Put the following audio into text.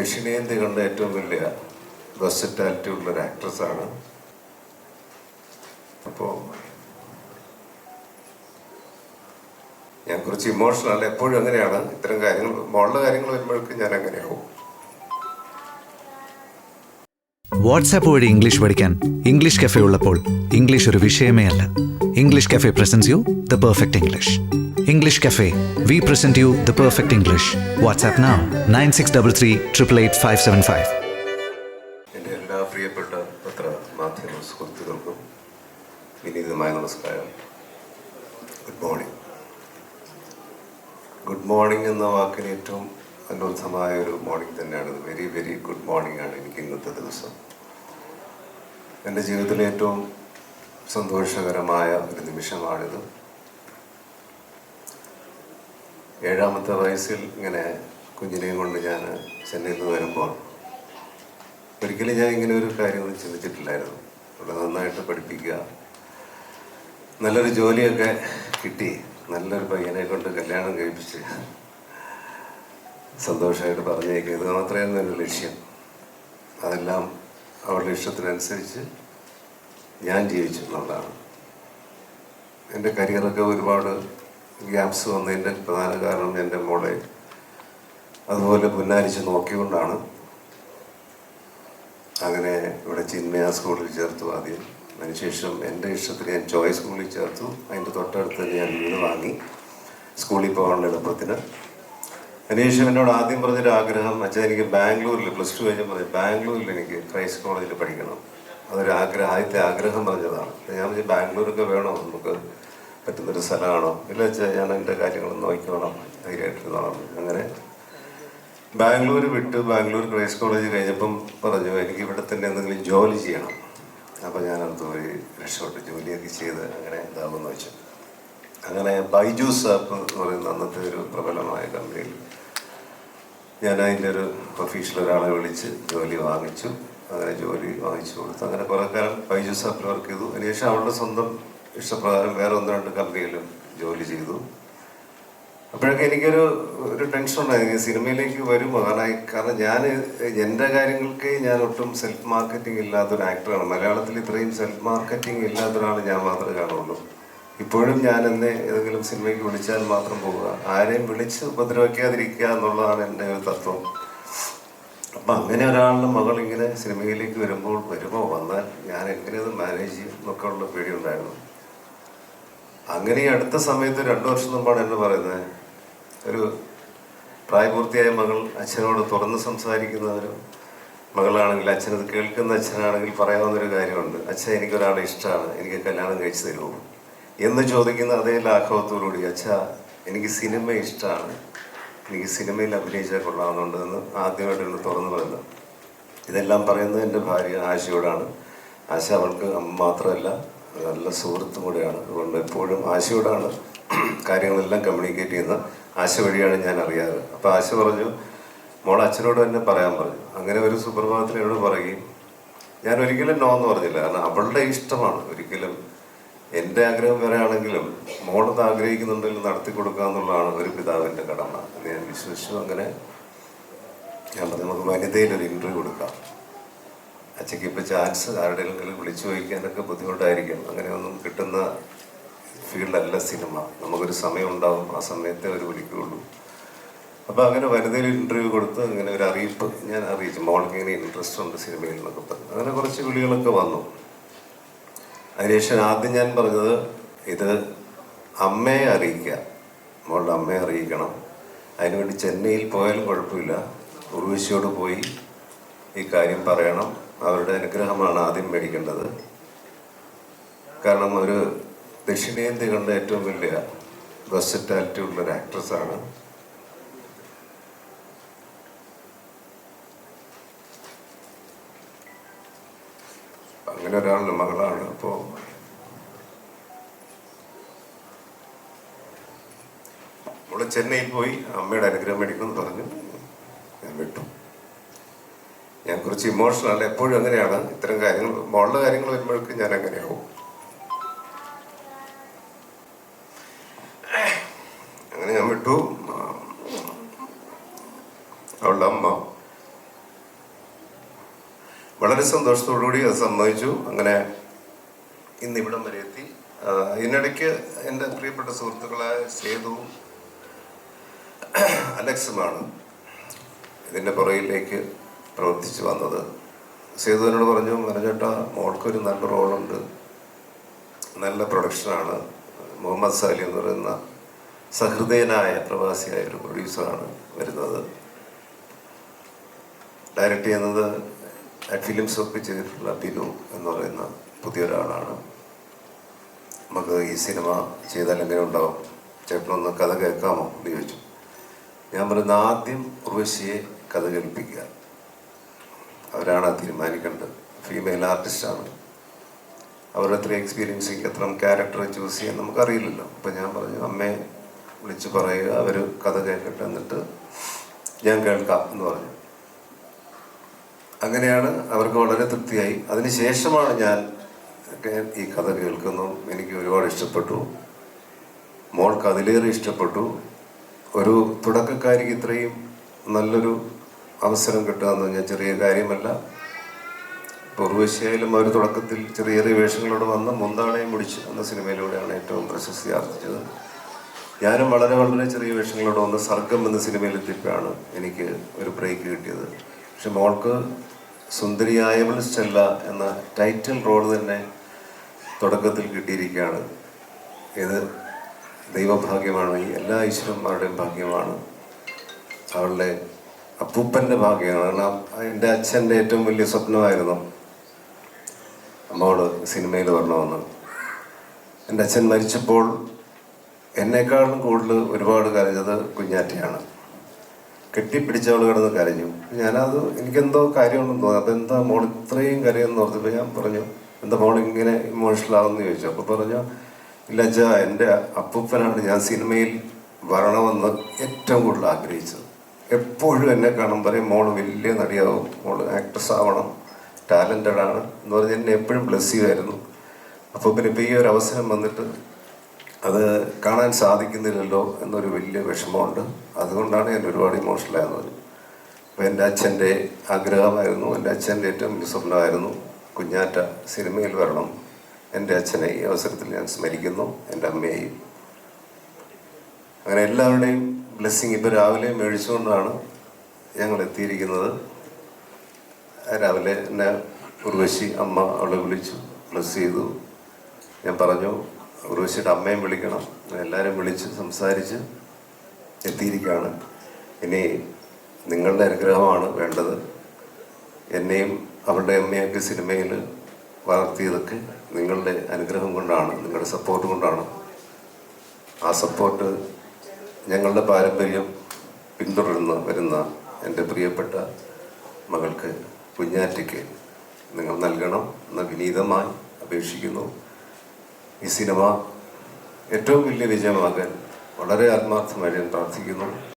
ദക്ഷിണേന്ത്യ കണ്ട ഏറ്റവും വലിയ വെർസറ്റാലിറ്റി ഉള്ള ഒരു ആക്ട്രസ്സാണ് അപ്പോൾ ഞാൻ കുറച്ച് ഇമോഷണൽ എപ്പോഴും അങ്ങനെയാണ്. ഇത്തരം കാര്യങ്ങൾ മോളുടെ കാര്യങ്ങൾ വരുമ്പോഴേക്കും ഞാൻ അങ്ങനെയാവും. വാട്സാപ്പ് വഴി ഇംഗ്ലീഷ് പഠിക്കാൻ ഇംഗ്ലീഷ് കഫേ ഉള്ളപ്പോൾ ഇംഗ്ലീഷ് ഒരു വിഷയമേ അല്ല. English cafe presents you the perfect English. English cafe we present you the perfect English WhatsApp now nine six double three triple eight five seven five എന്റെ എല്ലാ പ്രിയപ്പെട്ട പത്ര മാധ്യമ സുഹൃത്തുക്കൾക്കും വിനീതമായ നമസ്കാരം. ഗുഡ് മോർണിംഗ് ഗുഡ് മോർണിംഗ് എന്ന വാക്കിന് ഏറ്റവും അനർത്ഥമായ ഒരു മോർണിംഗ് തന്നെയാണ് വെരി വെരി ഗുഡ് മോർണിംഗ് ആണ് എനിക്ക് ഇന്നത്തെ ദിവസം. എന്റെ ജീവിതത്തിലെ ഏറ്റവും സന്തോഷകരമായ ഒരു നിമിഷമാണിത്. ഏഴാമത്തെ വയസ്സിൽ ഇങ്ങനെ കുഞ്ഞിനെയും കൊണ്ട് ഞാൻ ചെന്നൈയിൽ നിന്ന് വരുമ്പോൾ ഒരിക്കലും ഞാൻ ഇങ്ങനെ ഒരു കാര്യമൊന്നും ചിന്തിച്ചിട്ടില്ലായിരുന്നു. ഇവിടെ നന്നായിട്ട് പഠിപ്പിക്കുക നല്ലൊരു ജോലിയൊക്കെ കിട്ടി നല്ലൊരു പയ്യനെ കൊണ്ട് കല്യാണം കഴിപ്പിച്ച് സന്തോഷമായിട്ട് പറഞ്ഞേക്കുക. ഇത് മാത്രമായിരുന്നു എന്റെ ലക്ഷ്യം. അതെല്ലാം അവളുടെ ഇഷ്ടത്തിനനുസരിച്ച് ഞാൻ ജീവിച്ചു എന്നുള്ളതാണ്. എന്റെ കരിയറൊക്കെ ഒരുപാട് ഗ്യാപ്സ് വന്നതിന്റെ പ്രധാന കാരണം എന്റെ മോളെ അതുപോലെ പുന്നാരിച്ച് നോക്കിക്കൊണ്ടാണ്. അങ്ങനെ ഇവിടെ ചിന്മയ സ്കൂളിൽ ചേർത്തു ആദ്യം. അതിനുശേഷം എന്റെ ഇഷ്ടത്തിൽ ഞാൻ ജോയ് സ്കൂളിൽ ചേർത്തു. അതിന്റെ തൊട്ടടുത്ത് ഞാൻ വീട് വാങ്ങി. സ്കൂളിൽ പോകാനുള്ള എളുപ്പത്തിന്. അതിനുശേഷം എന്നോട് ആദ്യം പറഞ്ഞൊരു ആഗ്രഹം അച്ഛൻ എനിക്ക് ബാംഗ്ലൂരിൽ പ്ലസ് ടു കഴിഞ്ഞപ്പോൾ ബാംഗ്ലൂരിൽ എനിക്ക് ക്രൈസ്റ്റ് കോളേജിൽ പഠിക്കണം. അതൊരു ആഗ്രഹം ആദ്യത്തെ ആഗ്രഹം പറഞ്ഞതാണ്. ഞാൻ ബാംഗ്ലൂരൊക്കെ വേണോ നമുക്ക് പറ്റുന്നൊരു സ്ഥലമാണോ? ഇല്ല ഞാൻ എന്റെ കാര്യങ്ങൾ നോക്കിക്കോണം ധൈര്യമായിട്ടിരുന്നോളാം. അങ്ങനെ ബാംഗ്ലൂർ വിട്ട് ബാംഗ്ലൂർ ക്രൈസ് കോളേജ് കഴിഞ്ഞപ്പം പറഞ്ഞു എനിക്ക് ഇവിടെ തന്നെ എന്തെങ്കിലും ജോലി ചെയ്യണം. അപ്പോൾ ഞാനത് പോയി രക്ഷപ്പെട്ട് ജോലിയൊക്കെ ചെയ്ത് അങ്ങനെ ഇതാകുമെന്ന് വെച്ചു. അങ്ങനെ ബൈജൂസ് ആപ്പ് എന്ന് പറയുന്ന അന്നത്തെ ഒരു പ്രബലമായ കമ്പനിയിൽ ഞാൻ അതിന്റെ ഒരു ഒഫീഷ്യൽ ഒരാളെ വിളിച്ച് ജോലി വാങ്ങിച്ചു. അങ്ങനെ ജോലി വാങ്ങിച്ചു കൊടുത്തു. അങ്ങനെ കുറേ കാലം ബൈജൂസ് ആപ്പിൽ വർക്ക് ചെയ്തു. അതിനുശേഷം അവളുടെ സ്വന്തം ഇഷ്ടപ്രകാരം വേറെ ഒന്ന് രണ്ട് കമ്പനിയിലും ജോലി ചെയ്തു. അപ്പോഴൊക്കെ എനിക്കൊരു ഒരു ടെൻഷൻ ഉണ്ടായിരുന്നു. സിനിമയിലേക്ക് വരുമോ? കാരണം കാരണം ഞാൻ എന്റെ കാര്യങ്ങൾക്ക് ഞാൻ ഒട്ടും സെൽഫ് മാർക്കറ്റിംഗ് ഇല്ലാത്തൊരു ആക്ടറാണ് മലയാളത്തിൽ ഇത്രയും സെൽഫ് മാർക്കറ്റിംഗ് ഇല്ലാത്ത ഒരാൾ ഞാൻ മാത്രമേ കാണുള്ളൂ. ഇപ്പോഴും ഞാൻ എന്നെ ഏതെങ്കിലും സിനിമയ്ക്ക് വിളിച്ചാൽ മാത്രം പോവുക. ആരെയും വിളിച്ച് ഉപദ്രവിക്കാതിരിക്കുക എന്നുള്ളതാണ് എന്റെ ഒരു തത്വം. അപ്പം അങ്ങനെ ഒരാളുടെ മകൾ ഇങ്ങനെ സിനിമയിലേക്ക് വരുമ്പോൾ വരുമോ? വന്നാൽ ഞാൻ എങ്ങനെ അത് മാനേജ് ചെയ്യും എന്നൊക്കെ ഉള്ള പേടിയുണ്ടായിരുന്നു അങ്ങനെ ഈ അടുത്ത സമയത്ത് രണ്ടു വർഷം മുമ്പാണ് എന്ന് പറയുന്നത്. ഒരു പ്രായപൂർത്തിയായ മകൾ അച്ഛനോട് തുറന്ന് സംസാരിക്കുന്ന ഒരു മകളാണെങ്കിൽ അച്ഛനത് കേൾക്കുന്ന അച്ഛനാണെങ്കിൽ പറയാവുന്നൊരു കാര്യമുണ്ട്. അച്ഛൻ എനിക്കൊരാളെ ഇഷ്ടമാണ് എനിക്ക് കല്യാണം കഴിച്ചു തരുമോ? എന്ന് ചോദിക്കുന്ന അതേ ലാഘവത്തോടുകൂടി അച്ഛ എനിക്ക് സിനിമ ഇഷ്ടമാണ് എനിക്ക് സിനിമയിൽ അഭിനയിച്ചാൽ കൊള്ളാവുന്നുണ്ട് എന്ന് ആദ്യമായിട്ട് എന്നെ തുറന്നു പറയുന്നത് ഇതെല്ലാം പറയുന്നത് എന്റെ ഭാര്യ ആശയോടാണ്. ആശ അവൾക്ക് മാത്രമല്ല നല്ല സുഹൃത്തും കൂടെയാണ്. അതുകൊണ്ട് എപ്പോഴും ആശയോടാണ് കാര്യങ്ങളെല്ലാം കമ്മ്യൂണിക്കേറ്റ് ചെയ്യുന്നത്. ആശ വഴിയാണ് ഞാൻ അറിയാറ്. അപ്പോൾ ആശ പറഞ്ഞു മോൾ അച്ഛനോട് തന്നെ പറയാൻ പറഞ്ഞു. അങ്ങനെ ഒരു സുപ്രഭാതത്തിൽ എന്നോട് പറയുകയും ഞാൻ ഒരിക്കലും നോ എന്ന് പറഞ്ഞില്ല. കാരണം അവളുടെ ഇഷ്ടമാണ് ഒരിക്കലും. എന്റെ ആഗ്രഹം വരെ ആണെങ്കിലും മോളത് ആഗ്രഹിക്കുന്നുണ്ടെങ്കിൽ നടത്തി കൊടുക്കുക എന്നുള്ളതാണ് ഒരു പിതാവിന്റെ കടമ. ഞാൻ വിശ്വസിച്ചു. അങ്ങനെ ഞാൻ നമുക്ക് വനിതയിൽ ഒരു ഇന്റർവ്യൂ കൊടുക്കാം. അച്ഛയ്ക്ക് ഇപ്പോൾ ചാൻസ് ആരുടെയെങ്കിലും വിളിച്ചു ചോദിക്കാനൊക്കെ ബുദ്ധിമുട്ടായിരിക്കും. അങ്ങനെയൊന്നും കിട്ടുന്ന ഫീൽഡല്ല സിനിമ. നമുക്കൊരു സമയം ഉണ്ടാവും ആ സമയത്തെ അവർ വിളിക്കുകയുള്ളൂ അപ്പോൾ അങ്ങനെ വനിതയിൽ ഇന്റർവ്യൂ കൊടുത്ത് അങ്ങനെ ഒരു അറിയിപ്പ് ഞാൻ അറിയിച്ചു. മോൾക്ക് ഇങ്ങനെ ഇൻട്രസ്റ്റ് ഉണ്ട് സിനിമയിൽ എന്നൊക്കെ പറഞ്ഞു. അങ്ങനെ കുറച്ച് വിളികളൊക്കെ വന്നു. അതിനുശേഷം ആദ്യം ഞാൻ പറഞ്ഞത് ഇത് അമ്മയെ അറിയിക്കുക. മോളുടെ അമ്മയെ അറിയിക്കണം. അതിനുവേണ്ടി ചെന്നൈയിൽ പോയാലും കുഴപ്പമില്ല. ഉർവശിയോട് പോയി ഈ കാര്യം പറയണം. അവരുടെ അനുഗ്രഹമാണ് ആദ്യം മേടിക്കേണ്ടത്. കാരണം ഒരു ദക്ഷിണേന്ത്യ കണ്ട ഏറ്റവും വലിയ വെർസറ്റാലിറ്റി ഉള്ള ഒരു ആക്ട്രസ്സാണ് അങ്ങനെ ഒരാളുടെ മകളാണ്. അപ്പോൾ നമ്മൾ ചെന്നൈയിൽ പോയി. അമ്മയുടെ അനുഗ്രഹം മേടിക്കണം എന്ന് പറഞ്ഞു. ഞാൻ വിട്ടു. ഞാൻ കുറച്ച് ഇമോഷണൽ എപ്പോഴും അങ്ങനെയാണ്. ഇത്തരം കാര്യങ്ങൾ മോളുടെ കാര്യങ്ങൾ വരുമ്പോഴേക്കും ഞാൻ അങ്ങനെയാവും. അങ്ങനെ ഞാൻ വിട്ടു. അവളുടെ അമ്മ വളരെ സന്തോഷത്തോടുകൂടി അത് സമ്മതിച്ചു. അങ്ങനെ ഇന്ന് ഇവിടം വരെ എത്തി. ഇതിനിടയ്ക്ക് എന്റെ പ്രിയപ്പെട്ട സുഹൃത്തുക്കളായ സേതുവും അലക്സുമാണ് ഇതിന്റെ പുറകിലേക്ക് പ്രവർത്തിച്ചു വന്നത്. സേതുവിനോട് പറഞ്ഞു മനചേട്ട മോൾക്കൊരു നല്ല റോളുണ്ട്. നല്ല പ്രൊഡക്ഷനാണ്. മുഹമ്മദ് സാലി എന്ന് പറയുന്ന സഹൃദയനായ പ്രവാസിയായ ഒരു പ്രൊഡ്യൂസറാണ് വരുന്നത്. ഡയറക്റ്റ് ചെയ്യുന്നത് ഫിലിംസ് ഒക്കെ ചെയ്തിട്ടുള്ള ബിനു എന്ന് പറയുന്ന പുതിയൊരാളാണ്. നമുക്ക് ഈ സിനിമ ചെയ്താൽ എങ്ങനെ ഉണ്ടാവും? ചേട്ടനൊന്ന് കഥ കേൾക്കാമോ? എന്ന് ചോദിച്ചു. ഞാൻ പറയുന്ന ആദ്യം ഉർവശിയെ കഥ കേൾപ്പിക്കുക. അവരാണ് തീരുമാനിക്കേണ്ടത്. ഫീമെയിൽ ആർട്ടിസ്റ്റാണ് അവരുടെ അത്ര എക്സ്പീരിയൻസ് എത്ര ക്യാരക്ടർ ചൂസ് ചെയ്യാൻ നമുക്കറിയില്ലല്ലോ. അപ്പം ഞാൻ പറഞ്ഞു അമ്മയെ വിളിച്ച് പറയുക അവർ കഥ കേൾക്കട്ടെ എന്നിട്ട് ഞാൻ കേൾക്കാം എന്ന് പറഞ്ഞു. അങ്ങനെയാണ് അവർക്ക് വളരെ തൃപ്തിയായി. അതിനുശേഷമാണ് ഞാൻ ഈ കഥ കേൾക്കുന്നു. എനിക്ക് ഒരുപാട് ഇഷ്ടപ്പെട്ടു. മോൾക്ക് അതിലേറെ ഇഷ്ടപ്പെട്ടു. ഒരു തുടക്കക്കാരിക്ക് ഇത്രയും നല്ലൊരു അവസരം കിട്ടുക എന്ന് പറഞ്ഞാൽ ചെറിയ കാര്യമല്ല. പൂർവശ്ശയിലും അവർ തുടക്കത്തിൽ ചെറിയ ചെറിയ വേഷങ്ങളോട് വന്ന് മുന്താണയും മുടിച്ച് എന്ന സിനിമയിലൂടെയാണ് ഏറ്റവും പ്രശസ്തി ആർജിച്ചത്. ഞാനും വളരെ വളരെ ചെറിയ വേഷങ്ങളോട് വന്ന് സർഗം എന്ന സിനിമയിലെത്തിയപ്പോഴാണ് എനിക്ക് ഒരു ബ്രേക്ക് കിട്ടിയത്. പക്ഷെ മോൾക്ക് സുന്ദരിയായവൾ സ്റ്റെല്ല എന്ന ടൈറ്റിൽ റോൾ തന്നെ തുടക്കത്തിൽ കിട്ടിയിരിക്കുകയാണ്. ഇത് ദൈവഭാഗ്യമാണ് എല്ലാ ഈശ്വരന്മാരുടെയും ഭാഗ്യമാണ്. അവളുടെ അപ്പൂപ്പന്റെ ഭാഗ്യമാണ്. കാരണം എന്റെ അച്ഛന്റെ ഏറ്റവും വലിയ സ്വപ്നമായിരുന്നു അമ്മോട് സിനിമയിൽ വരണമെന്ന്. എന്റെ അച്ഛൻ മരിച്ചപ്പോൾ എന്നെക്കാളും കൂടുതൽ ഒരുപാട് കരഞ്ഞത് കുഞ്ഞാറ്റയാണ്. കെട്ടിപ്പിടിച്ചവൾ കിടന്ന് കരഞ്ഞു. ഞാനത് എനിക്കെന്തോ കാര്യമുണ്ടെന്ന് തോന്നി. അതെന്താ മോൾ ഇത്രയും കരയെന്ന് ഓർത്തപ്പോൾ ഞാൻ പറഞ്ഞു എന്താ മോൾ ഇങ്ങനെ ഇമോഷണൽ ആവുമെന്ന് ചോദിച്ചു. അപ്പോൾ പറഞ്ഞു ഇല്ല അച്ഛാ എന്റെ അപ്പൂപ്പനാണ് ഞാൻ സിനിമയിൽ വരണമെന്ന് ഏറ്റവും കൂടുതൽ ആഗ്രഹിച്ചത്. എപ്പോഴും എന്നെ കാണാൻ പറയും മോൾ വലിയ നടിയാവും മോൾ ആക്ട്രസ് ആവണം ടാലന്റഡ് ആണ് എന്ന് പറഞ്ഞ് എന്നെ എപ്പോഴും ബ്ലെസ് ചെയ്യുമായിരുന്നു. അപ്പോൾ പിന്നെ ഇപ്പോൾ ഈ ഒരു അവസരം വന്നിട്ട് അത് കാണാൻ സാധിക്കുന്നില്ലല്ലോ എന്നൊരു വലിയ വിഷമമുണ്ട്. അതുകൊണ്ടാണ് ഞാൻ ഒരുപാട് ഇമോഷണൽ പറഞ്ഞു അപ്പോൾ എന്റെ അച്ഛന്റെ ആഗ്രഹമായിരുന്നു എന്റെ അച്ഛന്റെ ഏറ്റവും വലിയ സ്വപ്നമായിരുന്നു കുഞ്ഞാറ്റ സിനിമയിൽ വരണം. എന്റെ അച്ഛനെ ഈ അവസരത്തിൽ ഞാൻ സ്മരിക്കുന്നു എന്റെ അമ്മയെയും. അങ്ങനെ എല്ലാവരുടെയും ബ്ലെസ്സിങ് ഇപ്പോൾ രാവിലെ മേടിച്ചുകൊണ്ടാണ് ഞങ്ങൾ എത്തിയിരിക്കുന്നത്. രാവിലെ എന്നെ ഉർവശി അമ്മ അവളെ വിളിച്ചു ബ്ലസ് ചെയ്തു. ഞാൻ പറഞ്ഞു ഉർവശിയുടെ അമ്മയും വിളിക്കണം. എല്ലാവരും വിളിച്ച് സംസാരിച്ച് എത്തിയിരിക്കുകയാണ്. ഇനി നിങ്ങളുടെ അനുഗ്രഹമാണ് വേണ്ടത്. എന്നെയും അവളുടെ അമ്മയൊക്കെ സിനിമയിൽ വളർത്തിയതൊക്കെ നിങ്ങളുടെ അനുഗ്രഹം കൊണ്ടാണ് നിങ്ങളുടെ സപ്പോർട്ട് കൊണ്ടാണ്. ആ സപ്പോർട്ട് ഞങ്ങളുടെ പാരമ്പര്യം പിന്തുടർന്ന് വരുന്ന എന്റെ പ്രിയപ്പെട്ട മകൾക്ക് കുഞ്ഞാറ്റയ്ക്ക് നിങ്ങൾ നൽകണം എന്ന് വിനീതമായി അപേക്ഷിക്കുന്നു. ഈ സിനിമ ഏറ്റവും വലിയ വിജയമാകാൻ വളരെ ആത്മാർത്ഥമായി ഞാൻ പ്രാർത്ഥിക്കുന്നു.